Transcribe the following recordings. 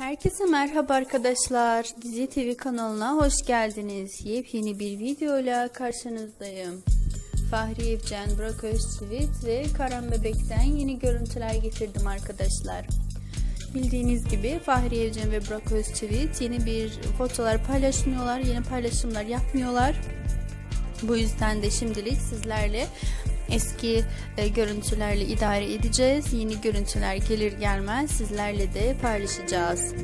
Herkese merhaba arkadaşlar. Dizi TV kanalına hoş geldiniz. Yepyeni bir videoyla karşınızdayım. Fahri Evcen, Burak Özçivit ve Karan Bebek'ten yeni görüntüler getirdim arkadaşlar. Bildiğiniz gibi Fahri Evcen ve Burak Özçivit yeni bir fotolar paylaşmıyorlar, yeni paylaşımlar yapmıyorlar. Bu yüzden de şimdilik sizlerle eski e, görüntülerle idare edeceğiz. Yeni görüntüler gelir gelmez sizlerle de paylaşacağız.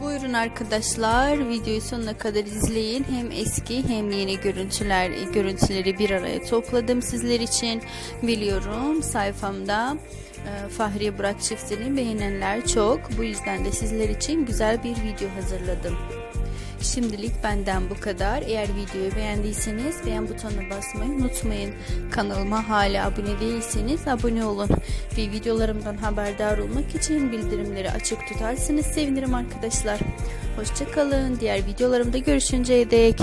Buyurun arkadaşlar videoyu sonuna kadar izleyin. Hem eski hem yeni görüntüler görüntüleri bir araya topladım sizler için. Biliyorum sayfamda e, Fahriye Burak çiftini beğenenler çok. Bu yüzden de sizler için güzel bir video hazırladım. Şimdilik benden bu kadar. Eğer videoyu beğendiyseniz beğen butonuna basmayı unutmayın. Kanalıma hala abone değilseniz abone olun. Ve videolarımdan haberdar olmak için bildirimleri açık tutarsanız sevinirim arkadaşlar. Hoşçakalın. Diğer videolarımda görüşünceye dek.